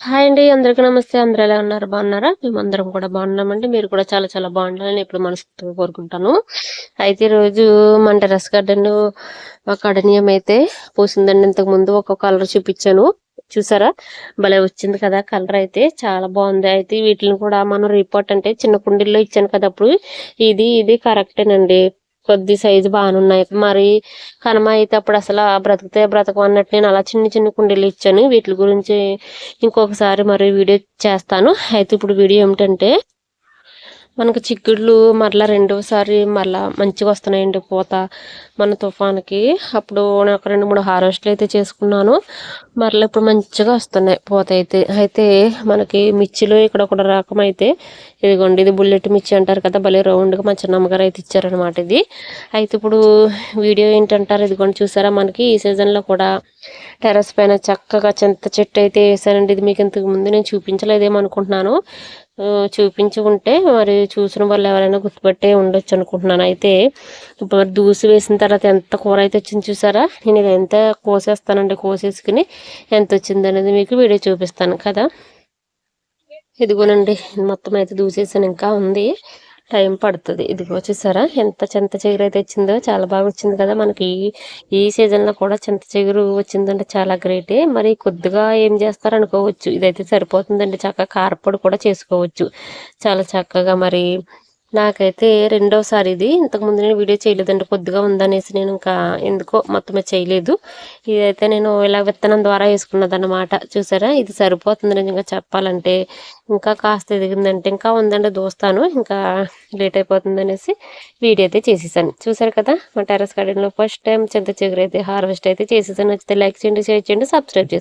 Hi అండి అందరికీ నమస్తే. అందరు ఎలా ఉన్నారు? బాగున్నారా? మేమందరం కూడా బాగున్నామండి. మీరు కూడా చాలా చాలా బాగుండాలని ఇప్పుడు మనస్ఫూర్తిగా కోరుకుంటాను. అయితే ఈరోజు మన టెరస్ గార్డెన్ ఒక అడనీయం అయితే పూసిందండి. ఇంతకు ముందు ఒక కలర్ చూపించాను. చూసారా? భలే వచ్చింది కదా కలర్ అయితే. చాలా బాగుంది. అయితే వీటిని కూడా మనం రిపోర్ట్ అంటే చిన్న కుండీల్లో ఇచ్చాను కదా అప్పుడు. ఇది ఇది కరెక్టేనండి. కొద్ది సైజు బాగానున్నాయి మరి కనమ అయితే అప్పుడు అసలు బ్రతికితే బ్రతకం అన్నట్టు నేను అలా చిన్న చిన్న కుండీలు ఇచ్చాను. వీటి గురించి ఇంకొకసారి మరి వీడియో చేస్తాను. అయితే ఇప్పుడు వీడియో ఏమిటంటే మనకు చిక్కుళ్ళు మరలా రెండోసారి మరలా మంచిగా వస్తున్నాయండి పూత. మన తుఫాన్కి అప్పుడు నేను ఒక రెండు మూడు హార్వెస్ట్లు అయితే చేసుకున్నాను. మరలా ఇప్పుడు మంచిగా వస్తున్నాయి పూత అయితే. అయితే మనకి మిర్చిలో ఇక్కడ ఒక రకం అయితే ఇదిగోండి ఇది బుల్లెట్ మిర్చి అంటారు కదా భలే రౌండ్గా మా చిన్నమ్మగారు అయితే ఇచ్చారనమాట ఇది. అయితే ఇప్పుడు వీడియో ఏంటంటారు ఇదిగోండి చూసారా మనకి? ఈ సీజన్లో కూడా టెర్రస్ పైన చక్కగా చింత చెట్టు అయితే వేసానండి ఇది మీకు ఇంతకు ముందు నేను చూపించలేదేమో అనుకుంటున్నాను. చూపించి ఉంటే మరి చూసిన వాళ్ళు ఎవరైనా గుర్తుపట్టే ఉండొచ్చు అనుకుంటున్నాను. అయితే ఇప్పుడు దూసి వేసిన తర్వాత ఎంత కూర అయితే వచ్చింది చూసారా? నేను ఇది ఎంత కోసేస్తానండి కోసేసుకుని ఎంత వచ్చింది అనేది మీకు వీడియో చూపిస్తాను కదా. ఇదిగోనండి మొత్తం అయితే దూసేసాను ఇంకా ఉంది. టైం పడుతుంది. ఇదిగో చూసారా? ఎంత చింత చిగురు అయితే వచ్చిందో చాలా బాగా వచ్చింది కదా మనకి. ఈ సీజన్లో కూడా చింత చిగురు వచ్చిందంటే చాలా గ్రేటే మరి కొద్దిగా ఏం చేస్తారు అనుకోవచ్చు. ఇదైతే సరిపోతుందండి. చక్కగా కారపొడి కూడా చేసుకోవచ్చు. చాలా చక్కగా మరి నాకైతే రెండోసారి ఇది. ఇంతకుముందు నేను వీడియో చేయలేదండి కొద్దిగా ఉందనేసి నేను ఇంకా ఎందుకో మొత్తమే చేయలేదు. ఇదైతే నేను ఇలా విత్తనం ద్వారా వేసుకున్నదనమాట చూసారా? ఇది సరిపోతుంది నిజంగా చెప్పాలంటే. ఇంకా కాస్త ఎదిగిందంటే ఇంకా ఉందండి దోస్తాను. ఇంకా లేట్ అయిపోతుంది అనేసి వీడియో అయితే చేసేసాను. చూసారు కదా? మా టెరస్ గార్డెన్లో ఫస్ట్ టైం చింత చిగురు అయితే హార్వెస్ట్ అయితే చేసేసాను. నచ్చితే లైక్ చేయండి షేర్ చేయండి సబ్స్క్రైబ్ చేసి